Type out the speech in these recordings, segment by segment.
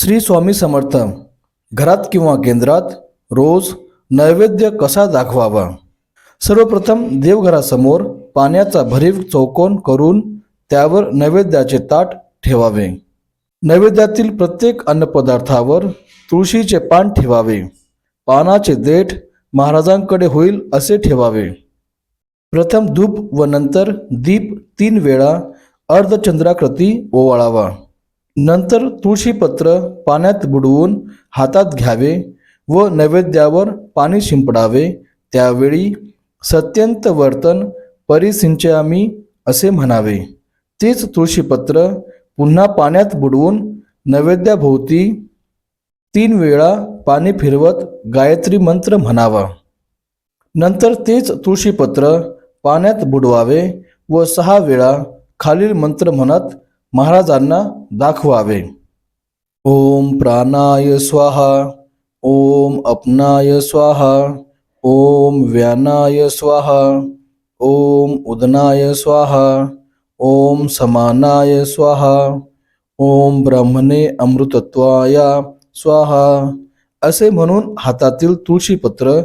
श्री स्वामी समर्थ. घरात किंवा केंद्रात रोज नैवेद्य कसा दाखवावा? सर्वप्रथम देवघरासमोर पाण्याचा भरीव चौकोन करून त्यावर नैवेद्याचे ताट ठेवावे. नैवेद्यातील प्रत्येक अन्नपदार्थावर तुळशीचे पान ठेवावे. पानाचे देठ महाराजांकडे होईल असे ठेवावे. प्रथम धूप व नंतर दीप तीन वेळा अर्धचंद्राकृती ओवाळावा. नंतर तुळशीपत्र पाण्यात बुडवून हातात घ्यावे व नैवेद्यावर पाणी शिंपडावे. त्यावेळी सत्यंत वर्तन परिसिंचयामी असे म्हणावे. तेच तुळशीपत्र पुन्हा पाण्यात बुडवून नैवेद्याभोवती तीन वेळा पाणी फिरवत गायत्री मंत्र म्हणावा. नंतर तेच तुळशीपत्र पाण्यात बुडवावे व सहा वेळा खालील मंत्र म्हणत महाराजांना दाखवावे. ओम प्राणाय स्वाहा ओम अपनाय स्वाहा ओम व्यानाय स्वाहा ओम उदनाय स्वाहा ओम समानाय स्वाहा ओम ब्रह्मणे अमृतत्वाया स्वाहा असे म्हणून हातातील तुळशीपत्र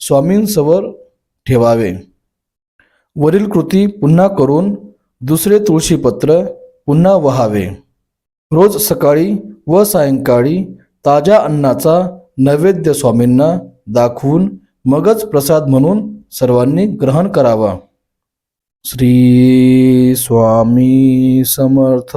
स्वामींसमोर ठेवावे. वरील कृती पुन्हा करून दुसरे तुळशीपत्र पुन्हा वहावे. रोज सकाळी व सायंकाळी ताज्या अन्नाचा नैवेद्य स्वामींना दाखवून मगच प्रसाद म्हणून सर्वांनी ग्रहण करावा. श्री स्वामी समर्थ.